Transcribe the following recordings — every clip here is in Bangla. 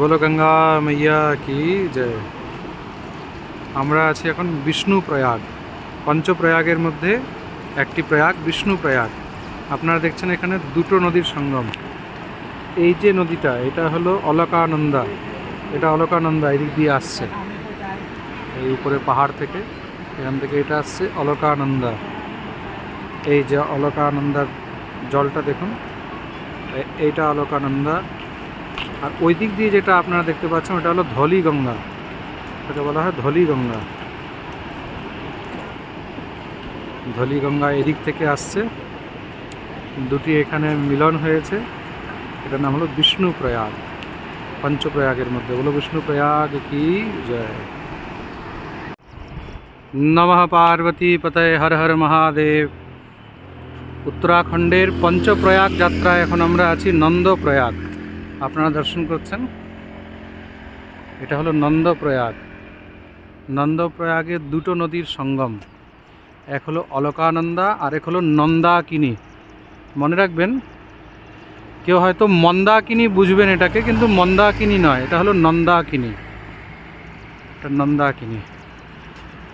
বলো গঙ্গা মাইয়া কি জয় আমরা আছি এখন বিষ্ণু প্রয়াগ, পঞ্চপ্রয়াগের মধ্যে একটি প্রয়াগ, বিষ্ণু প্রয়াগ। আপনারা দেখছেন এখানে দুটো নদীর সঙ্গম। এই যে নদীটা, এটা হলো অলকানন্দা। এটা অলকানন্দা, এদিক দিয়ে আসছে। এই উপরে পাহাড় থেকে, এখান থেকে এটা আসছে অলকানন্দা। এই যে অলকানন্দার জলটা দেখুন এইটা অলকানন্দা। আর ওই দিক দিয়ে যেটা আপনারা দেখতে পাচ্ছেন, ওটা হলো ধলি গঙ্গা। এটাকে বলা হয় ধলি গঙ্গা। ধলি গঙ্গা এদিক থেকে আসছে। দুটি এখানে মিলন হয়েছে। এটার নাম হলো বিষ্ণু প্রয়াগ পঞ্চপ্রয়াগের মধ্যে। বলো বিষ্ণু প্রয়াগ কি? জয়। নমঃ পার্বতী পতয়ে হর হর মহাদেব। উত্তরাখণ্ডের পঞ্চপ্রয়াগ যাত্রায় এখন আমরা আছি নন্দপ্রয়াগ। আপনারা দর্শন করছেন? এটা হলো নন্দপ্রয়াগ। নন্দপ্রয়াগের দুটো নদীর সঙ্গম। এক হলো অলকানন্দা আর এক হলো নন্দাকিনী। মনে রাখবেন, কেউ হয়তো মন্দাকিনী বুঝবেন এটাকে, কিন্তু মন্দাকিনী নয়, এটা হলো নন্দাকিনী। এটা নন্দাকিনী।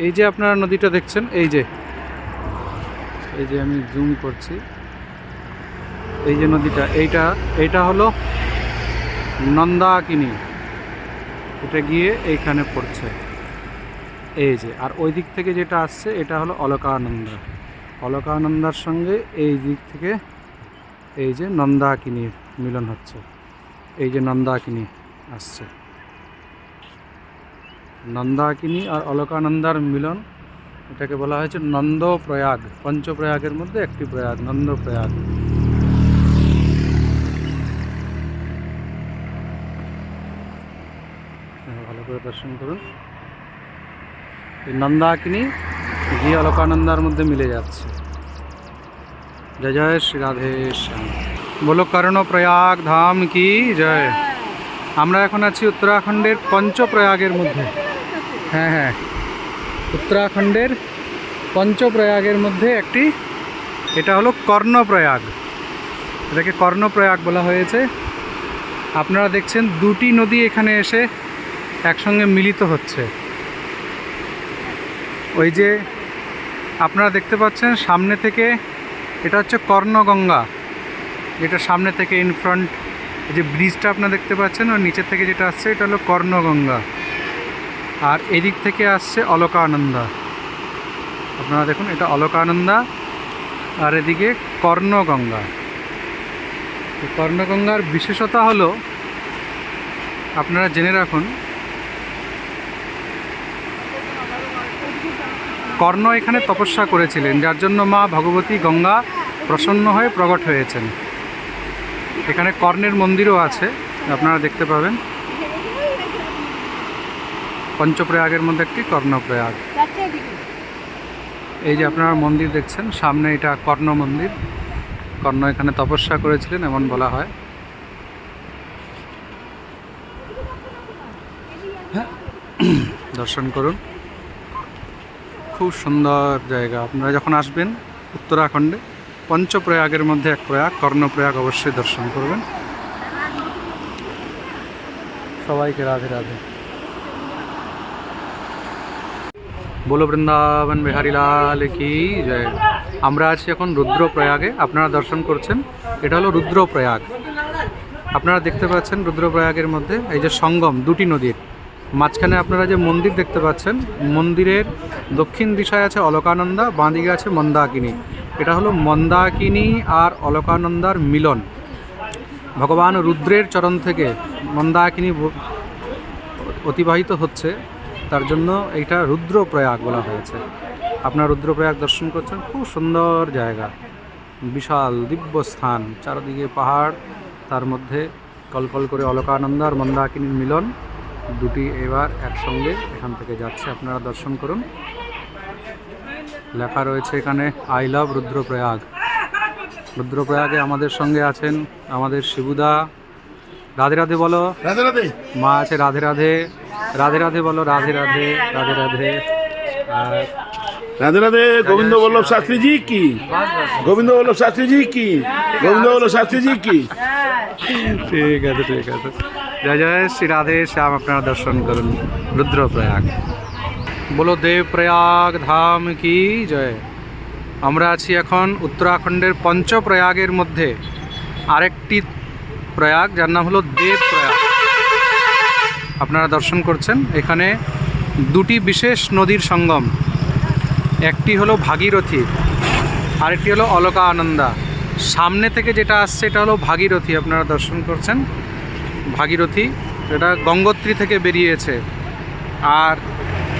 এই যে আপনারা নদীটা দেখছেন, এই যে এই যে আমি জুম করছি, এই যে নদীটা, এইটা এইটা হলো নন্দাকিনী এটা গিয়ে এইখানে পড়ছে। এই যে আর ওই দিক থেকে যেটা আসছে এটা হলো অলকানন্দা। অলকানন্দার সঙ্গে এই দিক থেকে এই যে নন্দাকিনীর মিলন হচ্ছে। এই যে নন্দাকিনী আসছে। নন্দাকিনী আর অলকানন্দার মিলন এটাকে বলা হয়েছে নন্দপ্রয়াগ। পঞ্চপ্রয়াগের মধ্যে একটি প্রয়াগ নন্দপ্রয়াগ। হ্যাঁ, ভালো করে দর্শন করুন। নন্দাকিনী গিয়ে অলকানন্দার মধ্যে মিলে যাচ্ছে। জয় জয় শ্রী রাধে শ্যাম। বলো কর্ণ প্রয়াগ ধাম কি? জয়। আমরা এখন আছি উত্তরাখণ্ডের পঞ্চপ্রয়াগের মধ্যে। হ্যাঁ হ্যাঁ। উত্তরাখণ্ডের পঞ্চপ্রয়াগের মধ্যে একটি, এটা হলো কর্ণপ্রয়াগ। এটাকে কর্ণপ্রয়াগ বলা হয়েছে। আপনারা দেখছেন দুটি নদী এখানে এসে একসঙ্গে মিলিত হচ্ছে। ওই যে আপনারা দেখতে পাচ্ছেন সামনে থেকে এটা হচ্ছে কর্ণগঙ্গা। যেটা সামনে থেকে ইন ফ্রন্ট এই যে ব্রিজটা আপনারা দেখতে পাচ্ছেন, ওর নিচের থেকে যেটা আসছে এটা হলো কর্ণগঙ্গা। আর এদিক থেকে আসছে অলকানন্দা। আপনারা দেখুন, এটা অলকানন্দা আর এদিকে কর্ণগঙ্গা। কর্ণগঙ্গার বিশেষতা হলো, আপনারা জেনে রাখুন কর্ণ এখানে তপস্যা করেছিলেন, যার জন্য মা ভগবতী গঙ্গা প্রসন্ন হয়ে প্রকট হয়েছেন। এখানে কর্ণের মন্দিরও আছে, আপনারা দেখতে পাবেন। পঞ্চপ্রয়াগের মধ্যে একটি কর্ণপ্রয়াগ। এই যে আপনারা মন্দির দেখছেন, সামনে এটা কর্ণ মন্দির। কর্ণ এখানে তপস্যা করেছিলেন, এমন বলা হয়। দর্শন করুন। খুব সুন্দর জায়গা। আপনারা যখন আসবেন উত্তরাখণ্ডে, পঞ্চপ্রয়াগের মধ্যে এক প্রয়াগ, কর্ণপ্রয়াগ অবশ্যই দর্শন করবেন। সবাইকে রাধে রাধে। বলো বৃন্দাবন বিহারী লাল কি জয়। আমরা আছি এখন রুদ্রপ্রয়াগে, আপনারা দর্শন করছেন। এটা হলো রুদ্রপ্রয়াগ। আপনারা দেখতে পাচ্ছেন রুদ্রপ্রয়াগের মধ্যে এই যে সঙ্গম, দুটি নদীর। মাঝখানে আপনারা যে মন্দির দেখতে পাচ্ছেন, মন্দিরের দক্ষিণ দিশায় আছে অলকানন্দা বাঁ দিকে আছে মন্দাকিনী। এটা হলো মন্দাকিনী আর অলকানন্দার মিলন। ভগবান রুদ্রের চরণ থেকে মন্দাকিনী অতিবাহিত হচ্ছে, তার জন্য এইটা রুদ্রপ্রয়াগ বলা হয়েছে। আপনার রুদ্রপ্রয়াগ দর্শন করছেন, খুব সুন্দর জায়গা। বিশাল দিব্য স্থান চারদিকে পাহাড়, তার মধ্যে কলকল করে অলকানন্দ আর মন্দাকিনীর মিলন। দুটি এবার একসঙ্গে এখান থেকে যাচ্ছে। আপনারা দর্শন করুন। লেখা রয়েছে এখানে আই লাভ রুদ্রপ্রয়াগ। রুদ্রপ্রয়াগে আমাদের সঙ্গে আছেন আমাদের শিবুদা। রাধে রাধে বলো। রাধে রাধে। মা আছে রাধে রাধে। রাধে রাধে বলো রাধে রাধে রাধে রাধে। আর রাধে রাধে গোবিন্দ বল্লভ শাস্ত্রী জি কি? গোবিন্দ বল্লভ শাস্ত্রী জি কি? গোবিন্দ বল্লভ শাস্ত্রী জি কি? ঠিক আছে ঠিক আছে। জয় জয় শ্রী রাধে শ্যাম, আপনারা দর্শন করুন রুদ্রপ্রয়াগ। বলো দেবপ্রয়াগ ধাম কি জয়? আমরা আছি এখন উত্তরাখণ্ডের পঞ্চপ্রয়াগের মধ্যে। আরেকটি প্রয়াগ, যার নাম হলো দেবপ্রয়াগ। আপনারা দর্শন করছেন, এখানে দুটি বিশেষ নদীর সঙ্গম। একটি হলো ভাগীরথী, আরেকটি হলো অলকা আনন্দা সামনে থেকে যেটা আসছে, এটা হলো ভাগীরথী, আপনারা দর্শন করছেন। ভাগীরথী, এটা গঙ্গোত্রী থেকে বেরিয়েছে। আর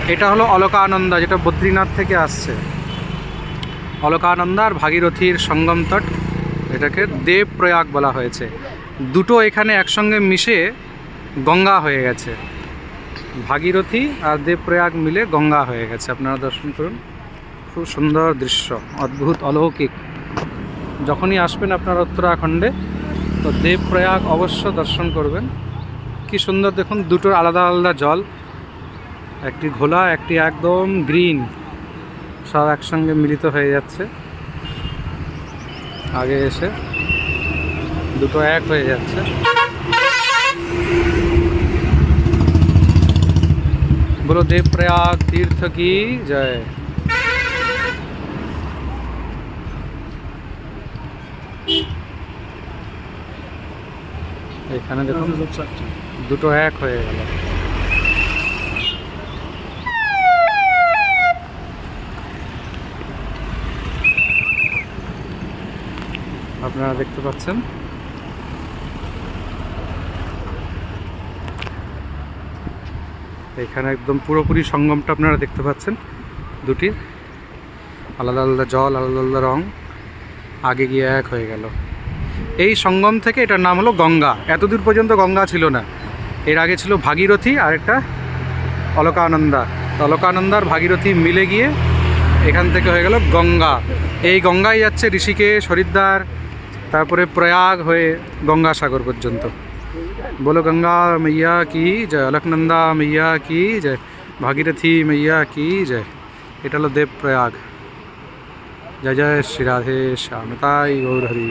এটা হলো অলকানন্দা, যেটা বদ্রীনাথ থেকে আসছে। অলকানন্দা আর ভাগীরথীর সঙ্গম তট, এটাকে দেব প্রয়াগ বলা হয়েছে। দুটো এখানে একসঙ্গে মিশে গঙ্গা হয়ে গেছে। ভাগীরথী আর দেবপ্রয়াগ মিলে গঙ্গা হয়ে গেছে। আপনারা দর্শন করুন। খুব সুন্দর দৃশ্য, অদ্ভুত অলৌকিক। যখনই আসবেন আপনারা উত্তরাখণ্ডে তো দেবপ্রয়াগ অবশ্য দর্শন করবেন। কি সুন্দর দেখুন, দুটোর আলাদা আলাদা জল। একটি ঘোলা, একটি একদম গ্রিন। সব একসঙ্গে মিলিত হয়ে যাচ্ছে। আগে এসে দুটো এক হয়ে যাচ্ছে। বলো দেবপ্রয়াগ তীর্থ কি? জয়। এখানে দেখুন দুটো এক হয়ে গেল। আপনারা দেখতে পাচ্ছেন? এখানে একদম পুরোপুরি সঙ্গমটা আপনারা দেখতে পাচ্ছেন দুটি। আলাদা আলাদা জল আলাদা আলাদা রং। আগে গিয়ে এক হয়ে গেল। এই সঙ্গম থেকে এটার নাম হলো গঙ্গা। এতদূর পর্যন্ত গঙ্গা ছিল না। এর আগে ছিল ভাগীরথী আর একটা অলকানন্দা। অলকানন্দার ভাগীরথী মিলে গিয়ে এখান থেকে হয়ে গেল গঙ্গা। এই গঙ্গায় যাচ্ছে ঋষিকে হরিদ্বার, তারপরে প্রয়াগ হয়ে গঙ্গাসাগর পর্যন্ত। বলো গঙ্গা মাইয়া কি জয়, অলকনন্দা মাইয়া কি জয়, ভাগীরথী মাইয়া কি জয়। এটা হলো দেব প্রয়াগ জয় জয়, শ্রী রাধে শ্যামতাই গৌর, হরি।